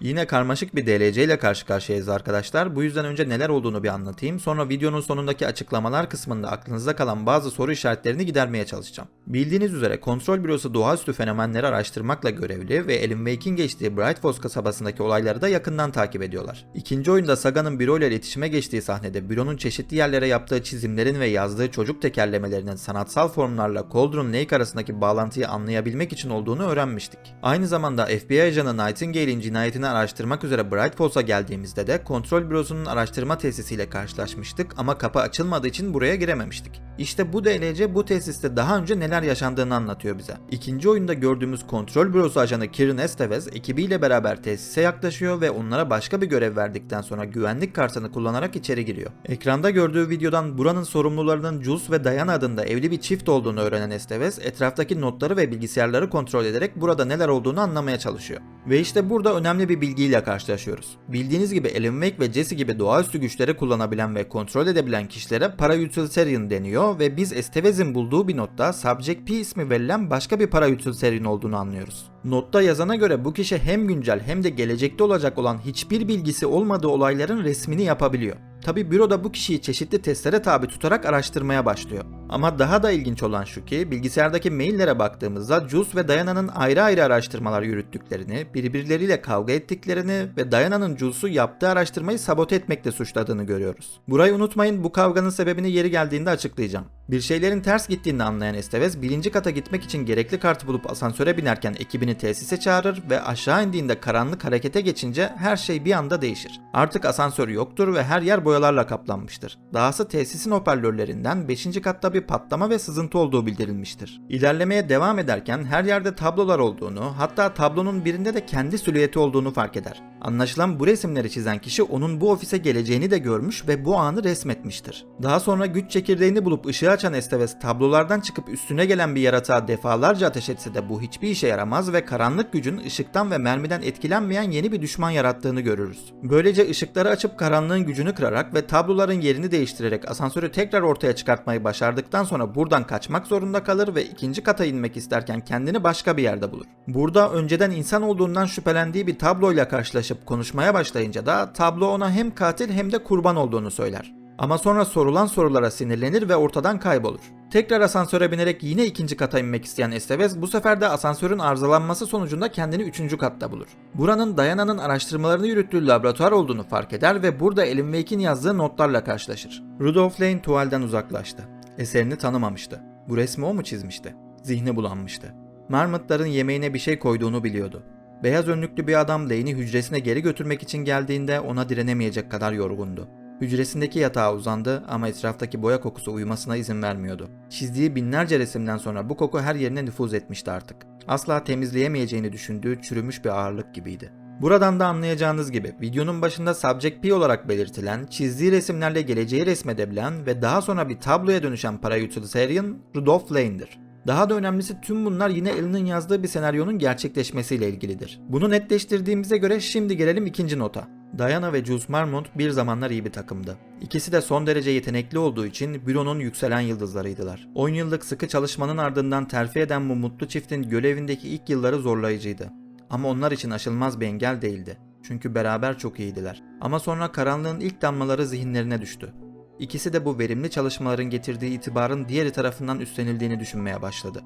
Yine karmaşık bir DLC ile karşı karşıyayız arkadaşlar. Bu yüzden önce neler olduğunu bir anlatayım. Sonra videonun sonundaki açıklamalar kısmında aklınızda kalan bazı soru işaretlerini gidermeye çalışacağım. Bildiğiniz üzere kontrol bürosu doğaüstü fenomenleri araştırmakla görevli ve Alan Wake'in geçtiği Bright Falls kasabasındaki olayları da yakından takip ediyorlar. İkinci oyunda Saga'nın büro ile iletişime geçtiği sahnede büronun çeşitli yerlere yaptığı çizimlerin ve yazdığı çocuk tekerlemelerinin sanatsal formlarla Cauldron Lake arasındaki bağlantıyı anlayabilmek için olduğunu öğrenmiştik. Aynı zamanda FBI ajanı Nightingale'in cinayetini araştırmak üzere Bright Falls'a geldiğimizde de kontrol bürosunun araştırma tesisiyle karşılaşmıştık ama kapı açılmadığı için buraya girememiştik. İşte bu DLC bu tesiste daha önce neler yaşandığını anlatıyor bize. İkinci oyunda gördüğümüz kontrol bürosu ajanı Kirin Estevez ekibiyle beraber tesise yaklaşıyor ve onlara başka bir görev verdikten sonra güvenlik kartını kullanarak içeri giriyor. Ekranda gördüğü videodan buranın sorumlularının Jules ve Diana adında evli bir çift olduğunu öğrenen Estevez etraftaki notları ve bilgisayarları kontrol ederek burada neler olduğunu anlamaya çalışıyor. Ve işte burada önemli bir bilgiyle karşılaşıyoruz. Bildiğiniz gibi Alan Wake ve Jesse gibi doğaüstü güçleri kullanabilen ve kontrol edebilen kişilere Parautilitarian deniyor ve biz Estevez'in bulduğu bir notta Subject P ismi verilen başka bir Parautilitarian olduğunu anlıyoruz. Notta yazana göre bu kişi hem güncel hem de gelecekte olacak olan hiçbir bilgisi olmadığı olayların resmini yapabiliyor. Tabi büroda bu kişiyi çeşitli testlere tabi tutarak araştırmaya başlıyor. Ama daha da ilginç olan şu ki bilgisayardaki maillere baktığımızda Jules ve Diana'nın ayrı ayrı araştırmalar yürüttüklerini, birbirleriyle kavga ettiklerini ve Diana'nın Jules'u yaptığı araştırmayı sabote etmekle suçladığını görüyoruz. Burayı unutmayın bu kavganın sebebini yeri geldiğinde açıklayacağım. Bir şeylerin ters gittiğini anlayan Estevez birinci kata gitmek için gerekli kartı bulup asansöre binerken ekibini tesise çağırır ve aşağı indiğinde karanlık harekete geçince her şey bir anda değişir. Artık asansör yoktur ve her yer boyalarla kaplanmıştır. Dahası tesisin hoparlörlerinden 5. katta bir patlama ve sızıntı olduğu bildirilmiştir. İlerlemeye devam ederken her yerde tablolar olduğunu, hatta tablonun birinde de kendi silüeti olduğunu fark eder. Anlaşılan bu resimleri çizen kişi onun bu ofise geleceğini de görmüş ve bu anı resmetmiştir. Daha sonra güç çekirdeğini bulup ışığı açan Esteves tablolardan çıkıp üstüne gelen bir yaratığa defalarca ateş etse de bu hiçbir işe yaramaz ve karanlık gücün ışıktan ve mermiden etkilenmeyen yeni bir düşman yarattığını görürüz. Böylece ışıkları açıp karanlığın gücünü kırarak ve tabloların yerini değiştirerek asansörü tekrar ortaya çıkartmayı başardıktan sonra buradan kaçmak zorunda kalır ve ikinci kata inmek isterken kendini başka bir yerde bulur. Burada önceden insan olduğundan şüphelendiği bir tabloyla karşılaşıp konuşmaya başlayınca da tablo ona hem katil hem de kurban olduğunu söyler. Ama sonra sorulan sorulara sinirlenir ve ortadan kaybolur. Tekrar asansöre binerek yine ikinci kata inmek isteyen Estevez bu sefer de asansörün arızalanması sonucunda kendini üçüncü katta bulur. Buranın Diana'nın araştırmalarını yürüttüğü laboratuvar olduğunu fark eder ve burada Alan Wake'in yazdığı notlarla karşılaşır. Rudolph Lane tuvalden uzaklaştı. Eserini tanımamıştı. Bu resmi o mu çizmişti? Zihni bulanmıştı. Marmotların yemeğine bir şey koyduğunu biliyordu. Beyaz önlüklü bir adam Lane'i hücresine geri götürmek için geldiğinde ona direnemeyecek kadar yorgundu. Hücresindeki yatağa uzandı ama etraftaki boya kokusu uyumasına izin vermiyordu. Çizdiği binlerce resimden sonra bu koku her yerine nüfuz etmişti artık. Asla temizleyemeyeceğini düşündüğü çürümüş bir ağırlık gibiydi. Buradan da anlayacağınız gibi videonun başında Subject P olarak belirtilen, çizdiği resimlerle geleceği resmedebilen ve daha sonra bir tabloya dönüşen Parautilitarian Rudolph Lane'dir. Daha da önemlisi tüm bunlar yine Alan'ın yazdığı bir senaryonun gerçekleşmesiyle ilgilidir. Bunu netleştirdiğimize göre şimdi gelelim ikinci nota. Diana ve Jules Marmont bir zamanlar iyi bir takımdı. İkisi de son derece yetenekli olduğu için büronun yükselen yıldızlarıydılar. 10 yıllık sıkı çalışmanın ardından terfi eden bu mutlu çiftin görevindeki ilk yılları zorlayıcıydı. Ama onlar için aşılmaz bir engel değildi. Çünkü beraber çok iyiydiler. Ama sonra karanlığın ilk damlaları zihinlerine düştü. İkisi de bu verimli çalışmaların getirdiği itibarın diğeri tarafından üstlenildiğini düşünmeye başladı.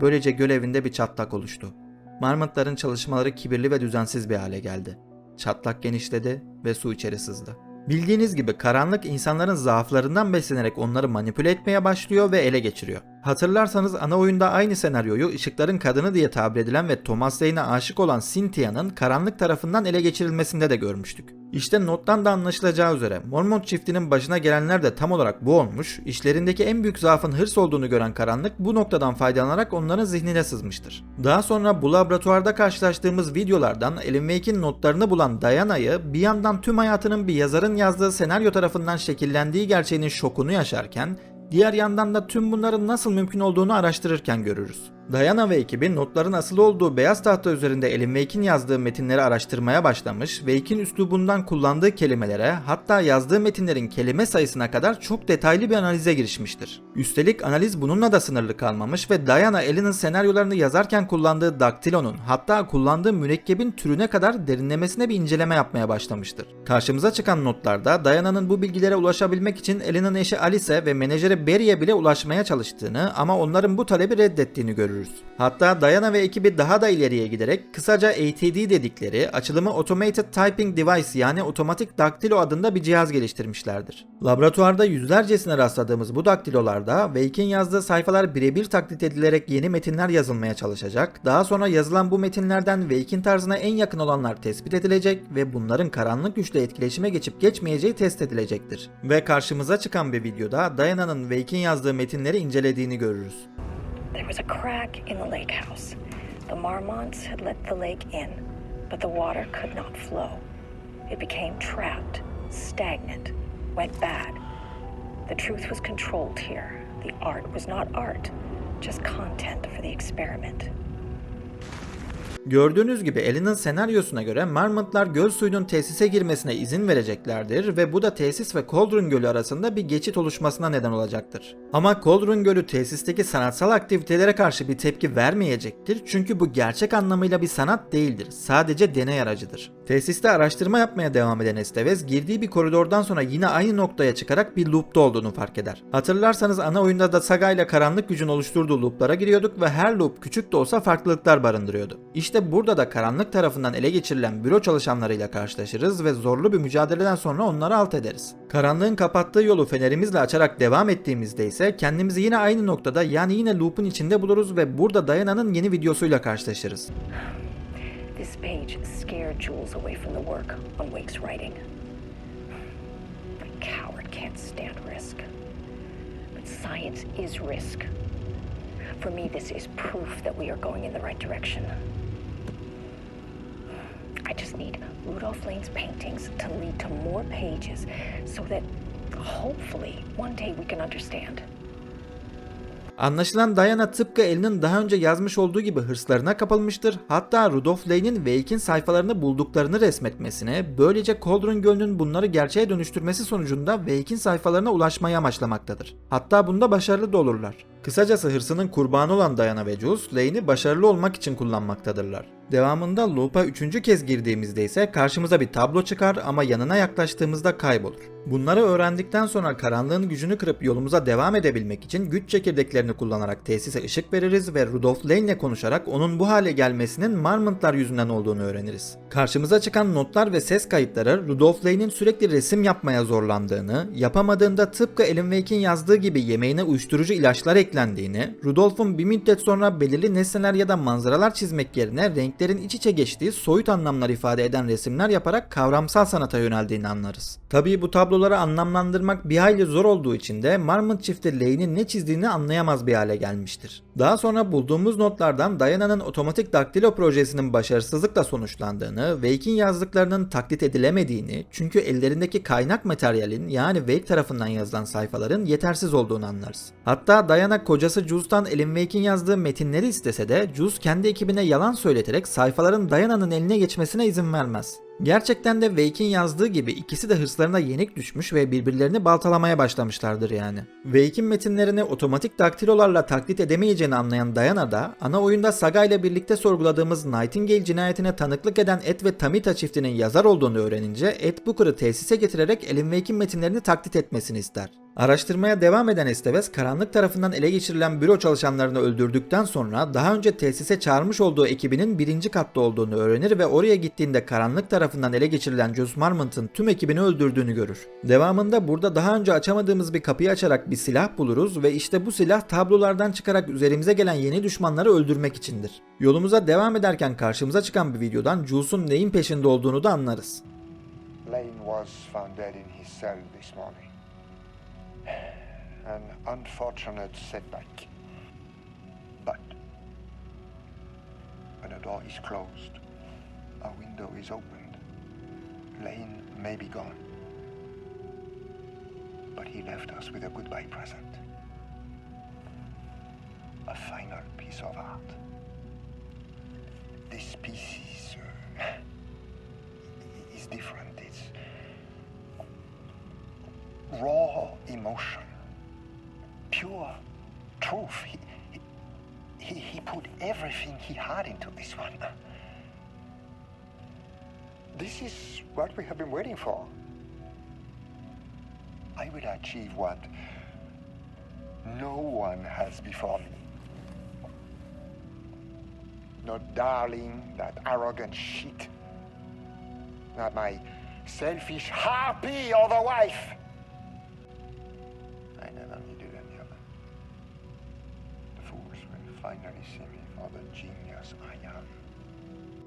Böylece görevinde bir çatlak oluştu. Marmotların çalışmaları kibirli ve düzensiz bir hale geldi. Çatlak genişledi ve su içeri sızdı. Bildiğiniz gibi karanlık insanların zaaflarından beslenerek onları manipüle etmeye başlıyor ve ele geçiriyor. Hatırlarsanız ana oyunda aynı senaryoyu ışıkların kadını diye tabir edilen ve Thomas Lane'e aşık olan Cynthia'nın karanlık tarafından ele geçirilmesinde de görmüştük. İşte nottan da anlaşılacağı üzere Mormont çiftinin başına gelenler de tam olarak bu olmuş, işlerindeki en büyük zaafın hırs olduğunu gören karanlık bu noktadan faydalanarak onların zihnine sızmıştır. Daha sonra bu laboratuvarda karşılaştığımız videolardan Alan Wake'in notlarını bulan Diana'yı bir yandan tüm hayatının bir yazarın yazdığı senaryo tarafından şekillendiği gerçeğinin şokunu yaşarken, diğer yandan da tüm bunların nasıl mümkün olduğunu araştırırken görürüz. Diana ve ekibi notların asılı olduğu beyaz tahta üzerinde Alan Wake'in yazdığı metinleri araştırmaya başlamış, Wake'in üslubundan kullandığı kelimelere hatta yazdığı metinlerin kelime sayısına kadar çok detaylı bir analize girişmiştir. Üstelik analiz bununla da sınırlı kalmamış ve Diana Alan'ın senaryolarını yazarken kullandığı daktilonun hatta kullandığı mürekkebin türüne kadar derinlemesine bir inceleme yapmaya başlamıştır. Karşımıza çıkan notlarda Diana'nın bu bilgilere ulaşabilmek için Alan'ın eşi Alice ve menajeri Barry'e bile ulaşmaya çalıştığını ama onların bu talebi reddettiğini görürüz. Hatta Diana ve ekibi daha da ileriye giderek kısaca ATD dedikleri açılımı Automated Typing Device yani otomatik daktilo adında bir cihaz geliştirmişlerdir. Laboratuvarda yüzlercesine rastladığımız bu daktilolarda Wake'in yazdığı sayfalar birebir taklit edilerek yeni metinler yazılmaya çalışacak. Daha sonra yazılan bu metinlerden Wake'in tarzına en yakın olanlar tespit edilecek ve bunların karanlık güçle etkileşime geçip geçmeyeceği test edilecektir. Ve karşımıza çıkan bir videoda Diana'nın Wake'in yazdığı metinleri incelediğini görürüz. There was a crack in the lake house. The marmots had let the lake in, but the water could not flow. It became trapped, stagnant, went bad. The truth was controlled here. The art was not art, just content for the experiment. Gördüğünüz gibi Ellen'ın senaryosuna göre Marmotlar göl suyunun tesise girmesine izin vereceklerdir ve bu da tesis ve Cauldron Gölü arasında bir geçit oluşmasına neden olacaktır. Ama Cauldron Gölü tesisteki sanatsal aktivitelere karşı bir tepki vermeyecektir çünkü bu gerçek anlamıyla bir sanat değildir. Sadece deney aracıdır. Tesiste araştırma yapmaya devam eden Estevez girdiği bir koridordan sonra yine aynı noktaya çıkarak bir loop'ta olduğunu fark eder. Hatırlarsanız ana oyunda da Saga ile karanlık gücün oluşturduğu loop'lara giriyorduk ve her loop küçük de olsa farklılıklar barındırıyordu. İşte burada da karanlık tarafından ele geçirilen büro çalışanlarıyla karşılaşırız ve zorlu bir mücadeleden sonra onları alt ederiz. Karanlığın kapattığı yolu fenerimizle açarak devam ettiğimizde ise kendimizi yine aynı noktada yani yine loop'un içinde buluruz ve burada Diana'nın yeni videosuyla karşılaşırız. This page scared Jules away from the work on Wake's writing. A coward can't stand risk. But science is risk. For me, this is proof that we are going in the right direction. Just need Rudolph Lane's paintings to lead to more pages so that hopefully one day we can understand. Anlaşılan Diana tıpkı Ellen'in daha önce yazmış olduğu gibi hırslarına kapılmıştır. Hatta Rudolph Lane'in Wake'in sayfalarını bulduklarını resmetmesine, böylece Cauldron Gölü'nün bunları gerçeğe dönüştürmesi sonucunda Wake'in sayfalarına ulaşmayı amaçlamaktadır. Hatta bunda başarılı da olurlar. Kısacası hırsının kurbanı olan Diana ve Jules, Lane'i başarılı olmak için kullanmaktadırlar. Devamında loop'a üçüncü kez girdiğimizde ise karşımıza bir tablo çıkar ama yanına yaklaştığımızda kaybolur. Bunları öğrendikten sonra karanlığın gücünü kırıp yolumuza devam edebilmek için güç çekirdeklerini kullanarak tesise ışık veririz ve Rudolph Lane ile konuşarak onun bu hale gelmesinin Marmontlar yüzünden olduğunu öğreniriz. Karşımıza çıkan notlar ve ses kayıtları Rudolph Lane'in sürekli resim yapmaya zorlandığını, yapamadığında tıpkı Alan Wake'in yazdığı gibi yemeğine uyuşturucu ilaçlar eklendiğini, Rudolph'un bir müddet sonra belirli nesneler ya da manzaralar çizmek yerine renklerin iç içe geçtiği soyut anlamlar ifade eden resimler yaparak kavramsal sanata yöneldiğini anlarız. Tabii bu tabloları anlamlandırmak bir hayli zor olduğu için de Marmot çifti Lane'in ne çizdiğini anlayamaz bir hale gelmiştir. Daha sonra bulduğumuz notlardan Diana'nın otomatik daktilo projesinin başarısızlıkla sonuçlandığını, Wake'in yazdıklarının taklit edilemediğini, çünkü ellerindeki kaynak materyalin yani Wake tarafından yazılan sayfaların yetersiz olduğunu anlarız. Hatta Diana kocası Jules'tan Alan Wake'in yazdığı metinleri istese de Jules kendi ekibine yalan söyleterek sayfaların Diana'nın eline geçmesine izin vermez. Gerçekten de Wake'in yazdığı gibi ikisi de hırslarına yenik düşmüş ve birbirlerini baltalamaya başlamışlardır yani. Wake'in metinlerini otomatik daktilolarla taklit edemeyeceğini anlayan Diana da ana oyunda Saga ile birlikte sorguladığımız Nightingale cinayetine tanıklık eden Ed ve Tamita çiftinin yazar olduğunu öğrenince Ed Booker'ı tesise getirerek Alan Wake'in metinlerini taklit etmesini ister. Araştırmaya devam eden Estevez, karanlık tarafından ele geçirilen büro çalışanlarını öldürdükten sonra daha önce tesise çağırmış olduğu ekibinin birinci katta olduğunu öğrenir ve oraya gittiğinde karanlık tarafından ele geçirilen Jules Marmont'ın tüm ekibini öldürdüğünü görür. Devamında burada daha önce açamadığımız bir kapıyı açarak bir silah buluruz ve işte bu silah tablolardan çıkarak üzerimize gelen yeni düşmanları öldürmek içindir. Yolumuza devam ederken karşımıza çıkan bir videodan Jules'un neyin peşinde olduğunu da anlarız. Lane was found dead in his cell this morning. An unfortunate setback. But when a door is closed, a window is opened. Lane may be gone. But he left us with a goodbye present. A final piece. of art. This piece is, uh, is different. It's raw emotion, pure truth. He, he, he put everything he had into this one. This is what we have been waiting for. I will achieve what no one has before me. Not darling, that arrogant shit. Not my selfish harpy or the wife.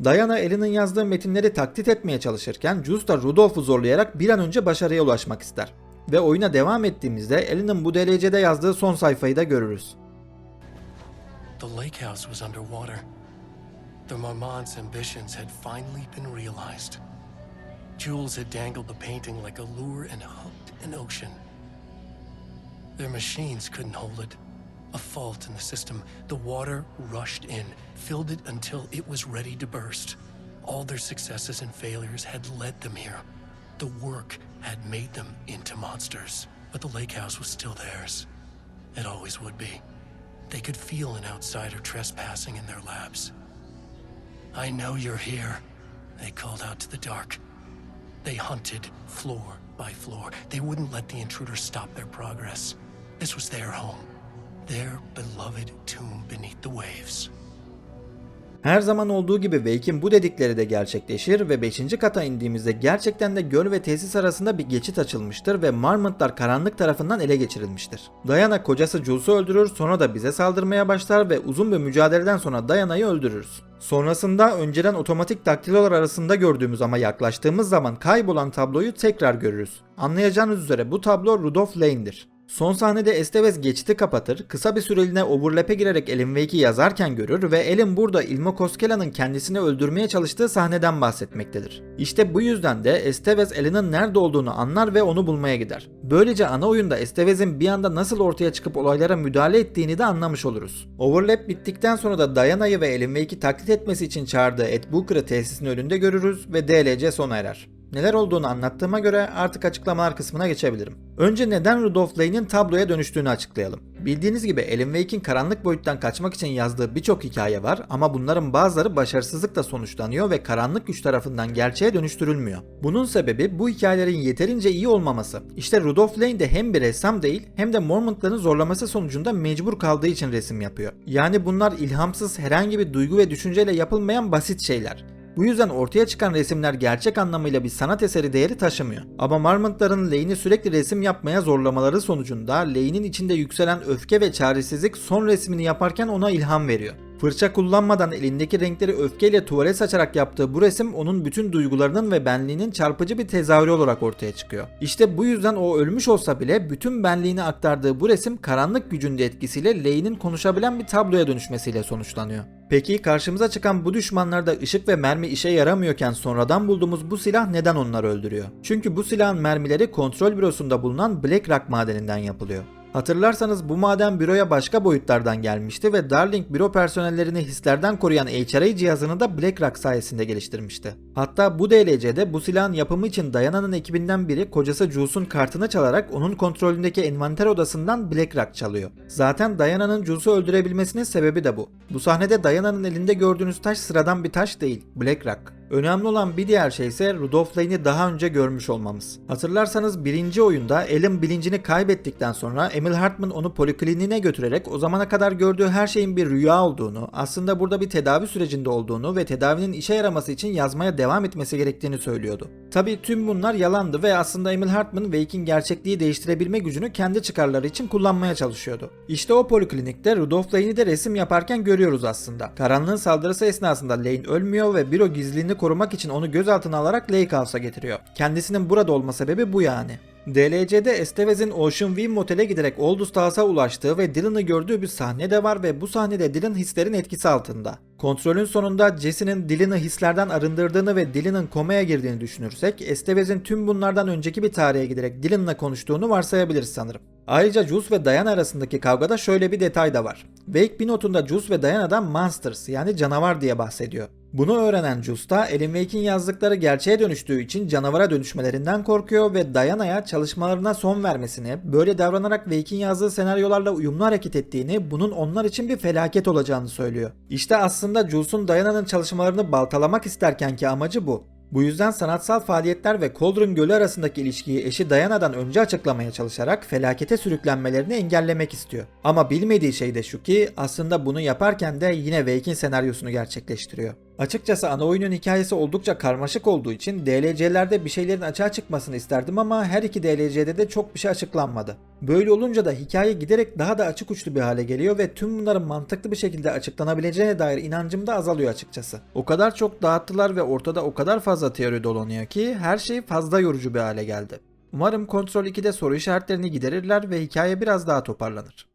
Diana Ellen'ın yazdığı metinleri taklit etmeye çalışırken Jules da Rudolph'u zorlayarak bir an önce başarıya ulaşmak ister. Ve oyuna devam ettiğimizde Ellen'ın bu DLC'de yazdığı son sayfayı da görürüz. The lake house was underwater. The Marmont's ambitions had finally been realized. Jules had dangled the painting like a lure and hooked an ocean. Their machines couldn't hold it. A fault in the system. The water rushed in, filled it until it was ready to burst. All their successes and failures had led them here. The work had made them into monsters. But the lake house was still theirs. It always would be. They could feel an outsider trespassing in their labs. I know you're here, they called out to the dark. They hunted floor by floor. They wouldn't let the intruders stop their progress. This was their home, their beloved tomb beneath the waves. Her zaman olduğu gibi Wake'in bu dedikleri de gerçekleşir ve 5. kata indiğimizde gerçekten de göl ve tesis arasında bir geçit açılmıştır ve Marmontlar karanlık tarafından ele geçirilmiştir. Diana kocası Jules'u öldürür sonra da bize saldırmaya başlar ve uzun bir mücadeleden sonra Diana'yı öldürürüz. Sonrasında önceden otomatik daktilolar arasında gördüğümüz ama yaklaştığımız zaman kaybolan tabloyu tekrar görürüz. Anlayacağınız üzere bu tablo Rudolph Lane'dir. Son sahnede Estevez geçiti kapatır, kısa bir süreliğine overlap'e girerek Alan Wake'i yazarken görür ve Alan burada Ilmo Koskela'nın kendisini öldürmeye çalıştığı sahneden bahsetmektedir. İşte bu yüzden de Estevez Alan'ın nerede olduğunu anlar ve onu bulmaya gider. Böylece ana oyunda Estevez'in bir anda nasıl ortaya çıkıp olaylara müdahale ettiğini de anlamış oluruz. Overlap bittikten sonra da Diana'yı ve Alan Wake'i taklit etmesi için çağırdığı Ed Booker'ı tesisin önünde görürüz ve DLC sona erer. Neler olduğunu anlattığıma göre artık açıklamalar kısmına geçebilirim. Önce neden Rudolph Lane'in tabloya dönüştüğünü açıklayalım. Bildiğiniz gibi Alan Wake'in karanlık boyuttan kaçmak için yazdığı birçok hikaye var ama bunların bazıları başarısızlıkla sonuçlanıyor ve karanlık güç tarafından gerçeğe dönüştürülmüyor. Bunun sebebi bu hikayelerin yeterince iyi olmaması. İşte Rudolph Lane de hem bir ressam değil hem de Mormontların zorlaması sonucunda mecbur kaldığı için resim yapıyor. Yani bunlar ilhamsız herhangi bir duygu ve düşünceyle yapılmayan basit şeyler. Bu yüzden ortaya çıkan resimler gerçek anlamıyla bir sanat eseri değeri taşımıyor. Ama Marmontların Lane'i sürekli resim yapmaya zorlamaları sonucunda Lane'in içinde yükselen öfke ve çaresizlik son resmini yaparken ona ilham veriyor. Fırça kullanmadan elindeki renkleri öfkeyle tuvale saçarak yaptığı bu resim onun bütün duygularının ve benliğinin çarpıcı bir tezahürü olarak ortaya çıkıyor. İşte bu yüzden o ölmüş olsa bile bütün benliğini aktardığı bu resim karanlık gücün de etkisiyle Lane'in konuşabilen bir tabloya dönüşmesiyle sonuçlanıyor. Peki karşımıza çıkan bu düşmanlarda ışık ve mermi işe yaramıyorken sonradan bulduğumuz bu silah neden onları öldürüyor? Çünkü bu silahın mermileri kontrol bürosunda bulunan Black Rock madeninden yapılıyor. Hatırlarsanız bu maden büroya başka boyutlardan gelmişti ve Darling büro personellerini hislerden koruyan HRA cihazını da BlackRock sayesinde geliştirmişti. Hatta bu DLC'de bu silahın yapımı için Diana'nın ekibinden biri kocası Jules'un kartını çalarak onun kontrolündeki envanter odasından BlackRock çalıyor. Zaten Diana'nın Jules'u öldürebilmesinin sebebi de bu. Bu sahnede Diana'nın elinde gördüğünüz taş sıradan bir taş değil, BlackRock. Önemli olan bir diğer şey ise Rudolph Lane'i daha önce görmüş olmamız. Hatırlarsanız birinci oyunda Alan bilincini kaybettikten sonra Emil Hartman onu polikliniğine götürerek o zamana kadar gördüğü her şeyin bir rüya olduğunu, aslında burada bir tedavi sürecinde olduğunu ve tedavinin işe yaraması için yazmaya devam etmesi gerektiğini söylüyordu. Tabi tüm bunlar yalandı ve aslında Emil Hartman Wake'in gerçekliği değiştirebilme gücünü kendi çıkarları için kullanmaya çalışıyordu. İşte o poliklinikte Rudolph Lane'i de resim yaparken görüyoruz aslında. Karanlığın saldırısı esnasında Lane ölmüyor ve büro gizliliğini korumak için onu gözaltına alarak Lake House'a getiriyor. Kendisinin burada olma sebebi bu yani. DLC'de Estevez'in Ocean View Motel'e giderek Aldous House'a ulaştığı ve Dylan'ı gördüğü bir sahne de var ve bu sahnede Dylan hislerin etkisi altında. Kontrolün sonunda Jesse'nin Dylan'ı hislerden arındırdığını ve Dylan'ın komaya girdiğini düşünürsek Estevez'in tüm bunlardan önceki bir tarihe giderek Dylan'la konuştuğunu varsayabiliriz sanırım. Ayrıca Jules ve Diana arasındaki kavgada şöyle bir detay da var. Wake bir notunda Jules ve Diana'dan monsters yani canavar diye bahsediyor. Bunu öğrenen da Alan Wake'in yazdıkları gerçeğe dönüştüğü için canavara dönüşmelerinden korkuyor ve Diana'ya çalışmalarına son vermesini, böyle davranarak Wake'in yazdığı senaryolarla uyumlu hareket ettiğini, bunun onlar için bir felaket olacağını söylüyor. İşte aslında Jules'un Diana'nın çalışmalarını baltalamak isterkenki amacı bu. Bu yüzden sanatsal faaliyetler ve Cauldron Gölü arasındaki ilişkiyi eşi Diana'dan önce açıklamaya çalışarak felakete sürüklenmelerini engellemek istiyor. Ama bilmediği şey de şu ki aslında bunu yaparken de yine Wake'in senaryosunu gerçekleştiriyor. Açıkçası ana oyunun hikayesi oldukça karmaşık olduğu için DLC'lerde bir şeylerin açığa çıkmasını isterdim ama her iki DLC'de de çok bir şey açıklanmadı. Böyle olunca da hikaye giderek daha da açık uçlu bir hale geliyor ve tüm bunların mantıklı bir şekilde açıklanabileceğine dair inancım da azalıyor açıkçası. O kadar çok dağıttılar ve ortada o kadar fazla teori dolanıyor ki her şey fazla yorucu bir hale geldi. Umarım Kontrol 2'de soru işaretlerini giderirler ve hikaye biraz daha toparlanır.